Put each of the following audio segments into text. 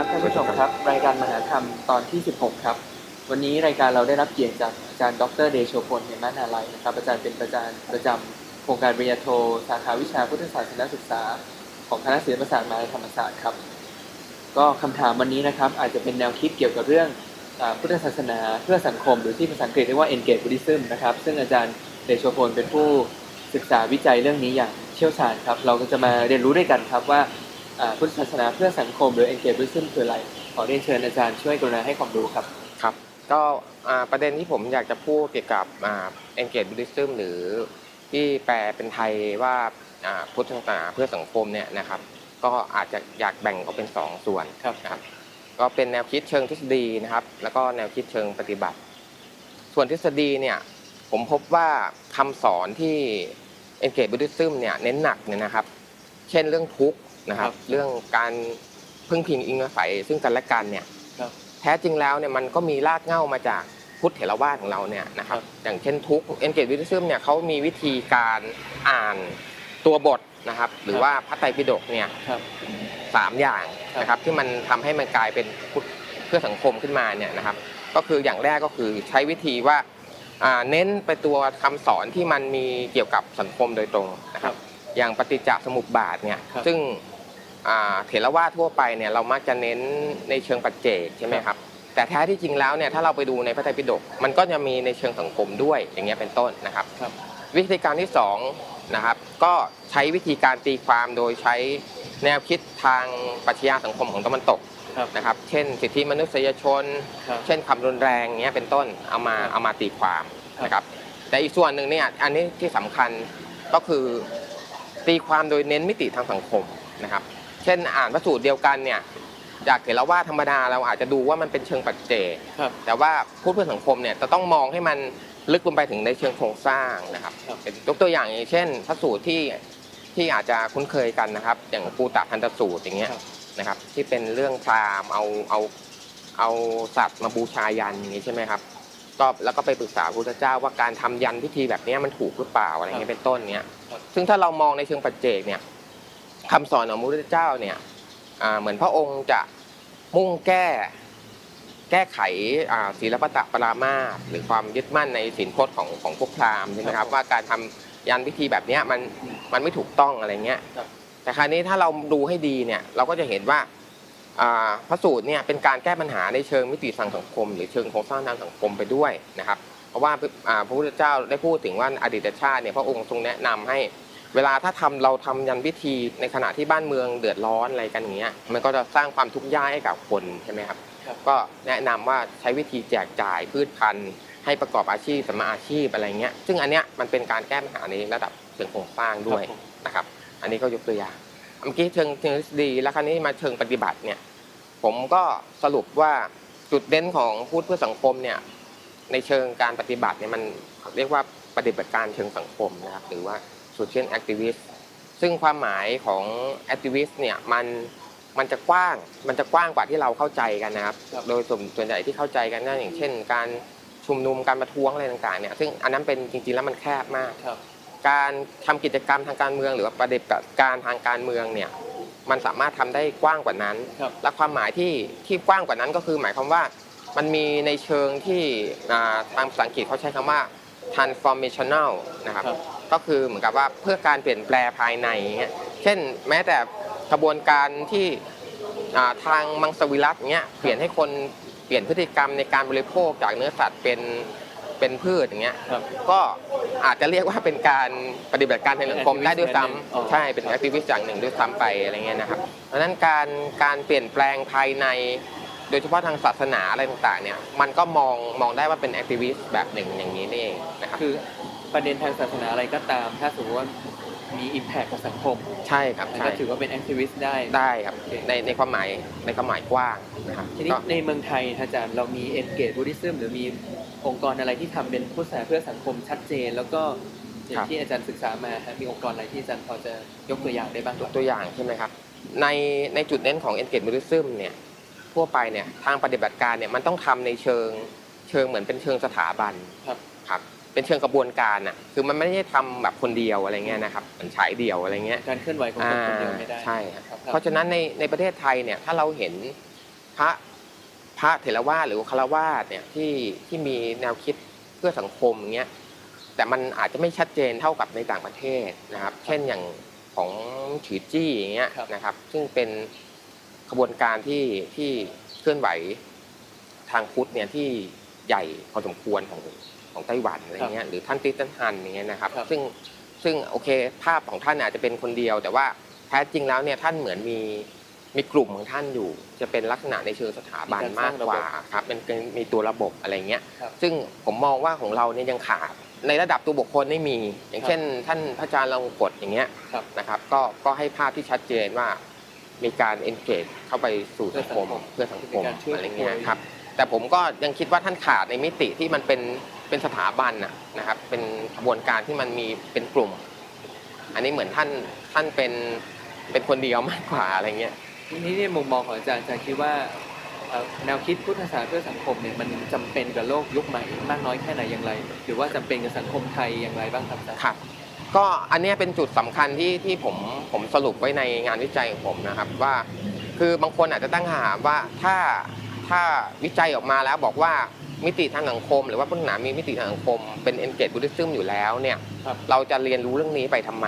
ับท่านผู้ชมครับ รายการมหาธรรมตอนที่ 16 ครับ วันนี้รายการเราได้รับเกียรติจากอาจารย์ดรเดโชพลเหมมานาลัยนะครับอาจารย์เป็นประธานประจำโครงการปริญญาโทสาขาวิชาพุทธศาสนศึกษา ของคณะศิลปศาสตร์มหาวิทยาลัยธรรมศาสตร์ครับ ก็คำถามวันนี้นะครับอาจจะเป็นแนวคิดเกี่ยวกับเรื่องพุทธศาสนาเพื่อสังคม หรือที่ภาษาอังกฤษเรียกว่า engage Buddhism นะครับซึ่งอาจารย์เดโชพลเป็นผู้ศึกษาวิจัยเรื่องนี้อย่างเชี่ยวชาญครับ เราก็จะมาเรียนรู้ด้วยกันครับว่า พุทธศาสนาเพื่อสังคมหรือ engage Buddhism คืออะไร ขอเรียนเชิญอาจารย์ช่วยกรุณาให้ความรู้ครับครับ ก็อ่าประเด็นที่ผมอยากจะพูดเกี่ยวกับอ่า engage Buddhism หรือที่แปลเป็นไทยว่าอ่าพุทธศาสนาเพื่อสังคมเนี่ยนะครับ ก็อาจจะอยากแบ่งออกเป็นสองส่วนครับนะครับก็เป็นแนวคิดเชิงทฤษฎีนะครับ แล้วก็แนวคิดเชิงปฏิบัติ ส่วนทฤษฎีเนี่ยผมพบว่าคำสอนที่ engage Buddhism เนี่ยเน้นหนักเนี่ยนะครับ เช่นเรื่องทุกข์ นะครับครับ เรื่องการพึ่งพิงอิงอาศัยซึ่งกันและกันเนี่ยครับแท้จริงแล้วเนี่ยมันก็มีรากเหง้ามาจากพุทธเถรวาทของเราเนี่ยนะครับครับ อย่างเช่นทุกเอนเกจวิทิซึมเนี่ยเขามีวิธีการอ่านตัวบทนะครับ หรือว่าพระไตรปิฎกเนี่ยครับสามอย่างครับนะครับ ที่มันทำให้มันกลายเป็นพุทธเพื่อสังคมขึ้นมาเนี่ยนะครับ ก็คืออย่างแรกก็คือใช้วิธีว่าอ่าเน้นไปตัวคำสอนที่มันมีเกี่ยวกับสังคมโดยตรงนะครับ อย่างปฏิจจสมุปบาทเนี่ยครับซึ่งอ่า เถรวาททั่วไปเนี่ยเรามักจะเน้นในเชิงปัจเจกใช่ไหมครับแต่แท้ที่จริงแล้วเนี่ยถ้าเราไปดูในพระไตรปิฎกมันก็จะมีในเชิงสังคมด้วยอย่างเงี้ยเป็นต้นนะครับครับวิธีการที่สองนะครับก็ใช้วิธีการตีความโดยใช้แนวคิดทางปรัชญาสังคมของตะวันตกครับนะครับ เช่น สิทธิมนุษยชนครับเช่นคำรุนแรงเงี้ยเป็นต้นเอามาครับเอามาตีความครับนะครับ แต่อีกส่วนหนึ่งเนี่ยอันนี้ที่สำคัญก็คือตีความโดยเน้นมิติทางสังคมนะครับ เช่นอ่านพระสูตรเดียวกันเนี่ยจากเถรวาทธรรมดาเราอาจจะดูว่ามันเป็นเชิงปัจเจกครับแต่ว่าพูดเพื่อสังคมเนี่ยจะต้องมองให้มันลึกลงไปถึงในเชิงโครงสร้างนะครับครับเป็นยกตัวอย่างอย่างเช่นพระสูตรที่ที่อาจจะคุ้นเคยกันนะครับ อย่างปูตะพันตสูตรอย่างเงี้ยครับ นะครับ ที่เป็นเรื่องพราหมณ์เอาเอาเอาสัตว์มาบูชายันอย่างนี้ใช่ไหมครับ ก็แล้วก็ไปปรึกษาพระพุทธเจ้าว่าการทำยันพิธีแบบเนี้ยมันถูกหรือเปล่าอะไรเงี้ยเป็นต้นเนี้ยครับซึ่งถ้าเรามองในเชิงปัจเจกเนี่ย คำสอนของพระพุทธเจ้าเนี่ยอ่าเหมือนพระองค์จะมุ่งแก้แก้ไขอ่าศีลปตะปรามาสหรือความยึดมั่นในศีลพจน์ของของพวกพราหมณ์ใช่ไหมครับว่าการทำยันพิธีแบบเนี้ยมันมันไม่ถูกต้องอะไรเงี้ยครับแต่คราวนี้ถ้าเราดูให้ดีเนี่ยเราก็จะเห็นว่าอ่าพระสูตรเนี่ยเป็นการแก้ปัญหาในเชิงมิติทางสังคม หรือเชิงโครงสร้างทางสังคมไปด้วยนะครับ เพราะว่าอ่าพระพุทธเจ้าได้พูดถึงว่าอดีตชาติเนี่ยพระองค์ทรงแนะนำให้ เวลาถ้าทำเราทำยันพิธีในขณะที่บ้านเมืองเดือดร้อนอะไรกันอย่างเงี้ยมันก็จะสร้างความทุกข์ยากให้กับคนใช่ไหมครับครับก็แนะนำว่าใช้วิธีแจกจ่ายพืชพันธุ์ ให้ประกอบอาชีพสมมาอาชีพอะไรเงี้ยซึ่งอันเนี้ยมันเป็นการแก้ปัญหาในระดับเชิงโครงสร้างด้วยครับผมนะครับ อันนี้ก็ยกตัวอย่างเมื่อกี้เชิงเชิงทฤษฎีแล้วคราวนี้มาเชิงปฏิบัติเนี่ยผมก็สรุปว่าจุดเด่นของพูดเพื่อสังคมเนี่ยในเชิงการปฏิบัติเนี่ยมันเรียกว่าปฏิบัติการเชิงสังคมนะครับหรือว่า social activist ซึ่งความหมายของ activist เนี่ยมันมันจะกว้างมันจะกว้างกว่าที่เราเข้าใจกันนะครับครับโดยส่วนส่วนใหญ่ที่เข้าใจกันก็อย่างเช่น การชุมนุมการประท้วงอะไรต่างๆเนี่ยซึ่งอันนั้นเป็นจริงๆแล้วมันแคบมากครับการทำกิจกรรมทางการเมือง หรือว่าประเด็จการทางการเมืองเนี่ยมันสามารถทำได้กว้างกว่านั้นครับและความหมายที่ที่กว้างกว่านั้นก็คือหมายความว่ามันมีในเชิงที่อ่าทางภาษาอังกฤษเขาใช้คำว่า transformational นะครับครับ ก็คือเหมือนกับว่าเพื่อการเปลี่ยนแปลงภายในเงี้ยเช่นแม้แต่กระบวนการที่อ่าทางมังสวิรัตเงี้ยเปลี่ยนให้คนเปลี่ยนพฤติกรรมในการบริโภคจากเนื้อสัตว์เป็นเป็นพืชอย่างเงี้ยครับก็อาจจะเรียกว่าเป็นการปฏิบัติการทางสังคมได้ด้วยซ้อ๋อำใช่เป็นแอคทิวิสต์อย่างหนึ่งด้วยซ้ำไปอะไรเงี้ยนะครับ เพราะฉะนั้นการการเปลี่ยนแปลงภายใน โดยเฉพาะทางศาสนาอะไรต่างๆเนี่ยมันก็มองมองได้ว่าเป็นแอคทิวิสต์แบบหนึ่งอย่างนี้นี่เองนะครับคือ ประเด็นทางศาสนาอะไรก็ตาม ถ้าสมมติว่ามี impact กับสังคมใช่ครับมันใช่ก็ถือว่าเป็น activist ได้ ได้ครับในในความหมายในความหมายกว้างนะครับทีนี้ก็ ในเมืองไทยอาจารย์เรามี engage Buddhism หรือมีองค์กรอะไรที่ทำเป็นพุทธศาสนาเพื่อสังคมชัดเจน แล้วก็อย่างที่อาจารย์ศึกษามาฮะมีองค์กรอะไรที่อาจารย์พอจะยกตัวอย่างได้บ้างคยรักบตัวอย่างใช่ไหมครับ ในในจุดเน้นของ engage Buddhism เนี่ยทั่วไปเนี่ยทางปฏิบัติการเนี่ยมันต้องทำในเชิงเชิงเหมือนเป็นเชิงสถาบันครับ ครับ เป็นเชิงกระบวนการอะคือมันไม่ได้ทำแบบคนเดียวอะไรเงี้ยนะครับเหมือนฉายเดี่ยวอะไรเงี้ยการเคลื่อนไหวของคนคนเดียวไม่ได้ใช่ครับครับเพราะฉะนั้นในในประเทศไทยเนี่ยถ้าเราเห็นคพระพระเถรวาทหรือคารวาสเนี่ยที่ที่มีแนวคิดเพื่อสังคมอย่างเงี้ยแต่มันอาจจะไม่ชัดเจนเท่ากับในต่างประเทศนะครับ เช่นอย่างของฉือจี้อย่างเงี้ยครับนะครับ ซึ่งเป็นขบวนการที่ที่เคลื่อนไหวทางพุทธเนี่ยที่ใหญ่พอสมควรของ ของไต้หวันอะไรเงี้ยหรือท่านติสตันฮันอย่างเงี้ยนะครับครับซึ่งซึ่งโอเคภาพของท่านอาจจะเป็นคนเดียว แต่ว่าแท้จริงแล้วเนี่ยท่านเหมือนมีมีกลุ่มของท่านอยู่ จะเป็นลักษณะในเชิงสถาบันมากกว่าครับเป็นเป็นมีตัวระบบอะไรเงี้ยครับซึ่งผมมองว่าของเราเนี่ยยังขาดในระดับตัวบุคคลไม่มี อย่างเช่น ท่านพระอาจารย์ลงกฎอย่างเงี้ยครับนะครับก็ก็ให้ภาพที่ชัดเจนว่ามีการ engage เข้าไปสู่สังคมเพื่เพื่ออสัสังงคคมมเป็นการช่วยอะไรเงี้ยผู้ป่วยครับแต่ผมก็ยังคิดว่าท่านขาดในมิติที่มันเป็น เป็นสถาบันน่ะนะครับ เป็นขบวนการที่มันมีเป็นกลุ่ม อันนี้เหมือนท่านท่านเป็นเป็นคนเดียวมากกว่าอะไรเงี้ยทีนี้ในมุมมองของอาจารย์อาจารย์คิดว่าเอ่อแนวคิดพุทธศาสนาเพื่อสังคมเนี่ยมันจำเป็นกับโลกยุคใหม่มากน้อยแค่ไหนอย่างไร หรือว่าจำเป็นกับสังคมไทยอย่างไรบ้างครับอาจารย์ครับก็อันเนี้ยเป็นจุดสำคัญที่ที่ผมผมสรุปไว้ในงานวิจัยของผมนะครับว่า คือบางคนอาจจะตั้งคำถามว่าถ้าถ้าวิจัยออกมาแล้วบอกว่า มิติทางสังคม หรือว่าพุทธศาสนามีมิติทางสังคม เป็น engage Buddhism อยู่แล้วเนี่ยครับเราจะเรียนรู้เรื่องนี้ไปทำไม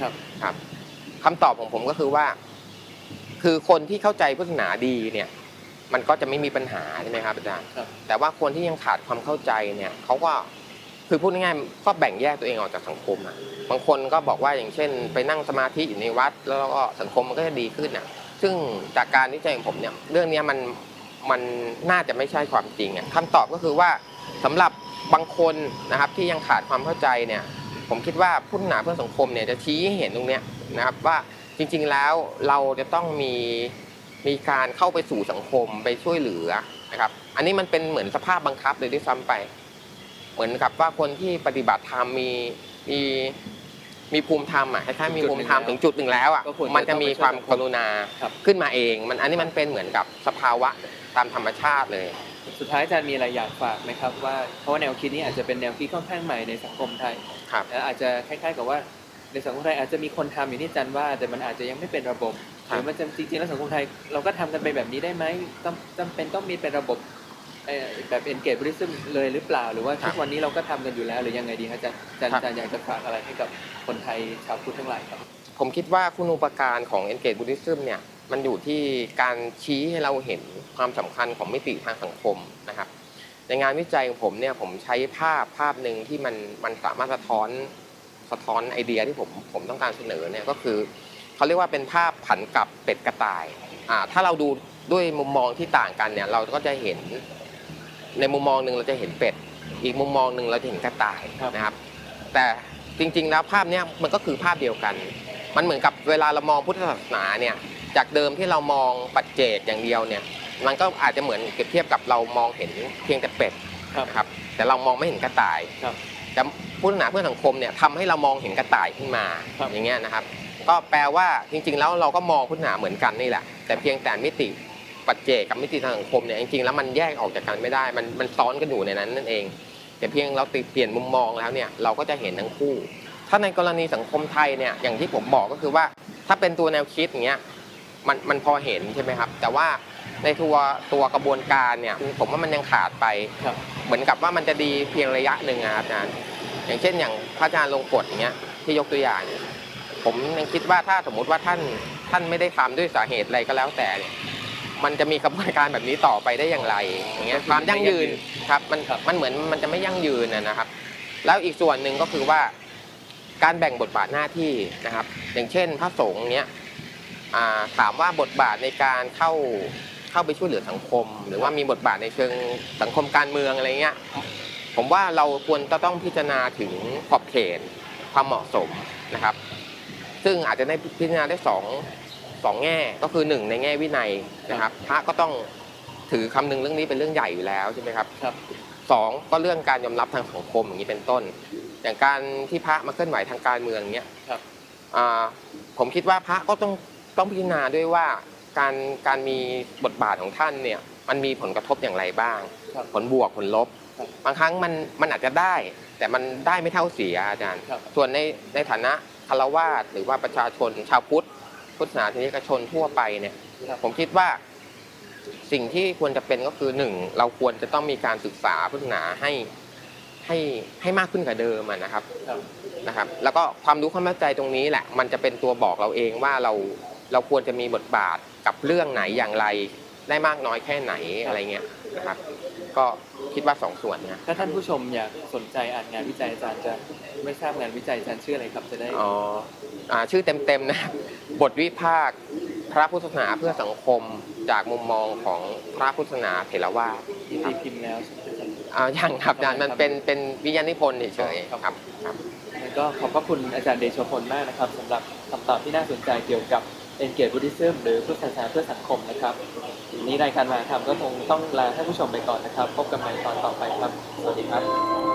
ครับ ครับคำตอบของผมก็คือว่า คือคนที่เข้าใจพุทธศาสนาดีเนี่ย มันก็จะไม่มีปัญหาใช่ไหมครับอาจารย์ครับ แต่ว่าคนที่ยังขาดความเข้าใจเนี่ยเขาก็คือพูดง่ายๆก็แบ่งแยกตัวเองออกจากสังคมอะบางคนก็บอกว่าอย่างเช่น ไปนั่งสมาธิอยู่ในวัด แล้วก็สังคมมันก็จะดีขึ้นอะ ซึ่งจากการวิจัยของผมเนี่ยเรื่องเนี้ยมัน มันน่าจะไม่ใช่ความจริงอะคำตอบก็คือว่าสำหรับบางคนนะครับที่ยังขาดความเข้าใจเนี่ยผมคิดว่าพุทธศาสนาเพื่อสังคมเนี่ยจะชี้ให้เห็นตรงเนี้ยนะครับว่าจริงๆแล้วเราจะต้องมีมีการเข้าไปสู่สังคมไปช่วยเหลือนะครับ อันนี้มันเป็นเหมือนสภาพบังคับเลยด้วยซ้ำไป เหมือนกับว่าคนที่ปฏิบัติธรรมมีมีมีภูมิธรรมอะคล้ายๆมีภูมิธรรมถึงจุดหนึ่งแล้วอะก็ควรจะมันจะมีความกรุณาครับขึ้นมาเอง มันอันนี้มันเป็นเหมือนกับสภาวะ ตามธรรมชาติเลย สุดท้ายอาจารย์มีอะไรอยากฝากไหมครับว่าเพราะว่าแนวคิดนี้อาจจะเป็นแนวคิดค่อนข้างใหม่ในสังคมไทยครับและอาจจะคล้ายๆกับว่าในสังคมไทยอาจจะมีคนทำอย่างที่อาจารย์ว่า แต่มันอาจจะยังไม่เป็นระบบหครับรือมันจะจริงๆแล้วสังคมไทยเราก็ทำกันไปแบบนี้ได้ไหมต้องจำเป็นต้องมีเป็นระบบเอ่อแบบ engage Buddhism เลยหรือเปล่า หรือว่าทุกวันนี้เราก็ทำกันอยู่แล้วหรือยังไงดีครับอาจารย์อาจารย์อาจารย์อยากจะฝากอะไรให้กับคนไทยชาวพุทธทั้งหลายครับ ผมคิดว่าคุณอุปการของ Engage Buddhism เนี่ย มันอยู่ที่การชี้ให้เราเห็นความสำคัญของมิติทางสังคมนะครับ ในงานวิจัยของผมเนี่ยผมใช้ภาพภาพหนึ่งที่มันมันสามารถสะท้อนสะท้อนไอเดียที่ผมผมต้องการเสนอเนี่ยก็คือเขาเรียกว่าเป็นภาพผันกลับเป็ดกระต่ายอ่าถ้าเราดูด้วยมุมมองที่ต่างกันเนี่ยเราก็จะเห็นในมุมมองหนึ่งเราจะเห็นเป็ด อีกมุมมองหนึ่งเราจะเห็นกระต่ายครับนะครับ แต่จริงๆแล้วภาพเนี้ยมันก็คือภาพเดียวกัน มันเหมือนกับเวลาเรามองพุทธศาสนาเนี่ย จากเดิมที่เรามองปัจเจกอย่างเดียวเนี่ย มันก็อาจจะเหมือนเปรียบเทียบกับเรามองเห็นเพียงแต่เป็ดครับนะครับ แต่เรามองไม่เห็นกระต่ายครับแต่พุทธศาสนาเพื่อสังคมเนี่ยทำให้เรามองเห็นกระต่ายขึ้นมาครับอย่างเงี้ยนะครับ ก็แปลว่าจริง ๆ แล้วเราก็มองพุทธศาสนาเหมือนกันนี่แหละ แต่เพียงแต่มิติปัจเจกกับมิติทางสังคมเนี่ยจริงๆแล้วมันแยกออกจากกันไม่ได้ มันมันซ้อนกันอยู่ในนั้นนั่นเอง แต่เพียงเราติเปลี่ยนมุมมองแล้วเนี่ยเราก็จะเห็นทั้งคู่ ถ้าในกรณีสังคมไทยเนี่ยอย่างที่ผมบอกก็คือว่า ถ้าเป็นตัวแนวคิดอย่างเงี้ย มันมันพอเห็นใช่ไหมครับ แต่ว่าในตัวตัวกระบวนการเนี่ยผมว่ามันยังขาดไปครับเหมือนกับว่ามันจะดีเพียงระยะหนึ่งอะครับอาจารย์ อย่างเช่นอย่างพระอาจารย์ลงกฎอย่างเงี้ยที่ยกตัวอย่างเนี่ยผมยังคิดว่าถ้าสมมุติว่าท่านท่านไม่ได้ทำด้วยสาเหตุอะไรก็แล้วแต่เนี่ยมันจะมีกระบวนการแบบนี้ต่อไปได้อย่างไรอย่างเงี้ยความยั่งยืนครับมันครับมันเหมือนมันจะไม่ยั่งยืนนะนะครับ แล้วอีกส่วนหนึ่งก็คือว่าการแบ่งบทบาทหน้าที่นะครับ อย่างเช่นพระสงฆ์เนี้ยอ่า ถามว่าบทบาทในการเข้าเข้าไปช่วยเหลือสังคม หรือว่ามีบทบาทในเชิงสังคมการเมืองอะไรเงี้ยผมว่าเราควรจะต้องพิจารณาถึงขอบเขตความเหมาะสมนะครับ ซึ่งอาจจะได้พิจารณาได้สองสองแง่ก็คือหนึ่งในแง่วินัยนะครับ พระก็ต้องถือคำนึงเรื่องนี้เป็นเรื่องใหญ่อยู่แล้วใช่ไหมครับครับสองก็เรื่องการยอมรับทางสังคมอย่างนี้เป็นต้น อย่างการที่พระมาเคลื่อนไหวทางการเมืองเนี้ยครับอ่าผมคิดว่าพระก็ต้อง ต้องพิจารณาด้วยว่าการการมีบทบาทของท่านเนี่ยมันมีผลกระทบอย่างไรบ้างครับผลบวกผลลบครับบางครั้งมันมันอาจจะได้ แต่มันได้ไม่เท่าเสียอาจารย์ครับส่วนในในฐานะคารวาสหรือว่าประชาชนชาวพุทธพุทธศาสนิกชนทั่วไปเนี่ยครับผมคิดว่าสิ่งที่ควรจะเป็นก็คือหนึ่งเราควรจะต้องมีการศึกษาพุทธศาสนาให้ให้ให้มากขึ้นกว่าเดิมอะนะครับครับนะครับ แล้วก็ความรู้ความเข้าใจตรงนี้แหละ มันจะเป็นตัวบอกเราเองว่าเรา เราควรจะมีบทบาทกับเรื่องไหนอย่างไรได้มากน้อยแค่ไหนอะไรเงี้ยนะครับ ก็คิดว่าสองส่วนนะถ้าท่านผู้ชมอยากสนใจอ่านงานวิจัยอาจารย์จะไม่ทราบงานวิจัยอาจารย์ชื่ออะไรครับจะได้อ๋ออ่าชื่อเต็มๆนะครับบทวิพากษ์พระพุทธศาสนาเพื่อสังคมจากมุมมองของพระพุทธศาสนาเถรวาทที่ตีพิมพ์แล้วใช่ไหมอาจารย์อ่าอย่างครับอาจารย์มันเป็นเป็นวิญญาณิพนธ์เฉยครับๆครับครับแล้วก็ขอบพระคุณอาจารย์เดโชพลมากนะครับสำหรับคำตอบที่น่าสนใจเกี่ยวกับ เอ็นเกียรติบุติซึมหรือพุทธศาสนาเพื่อสังคมนะครับวันนี้รายการมาทำก็คงต้องลาท่านผู้ชมไปก่อนนะครับ พบกันใหม่ตอนต่อไปครับ สวัสดีครับ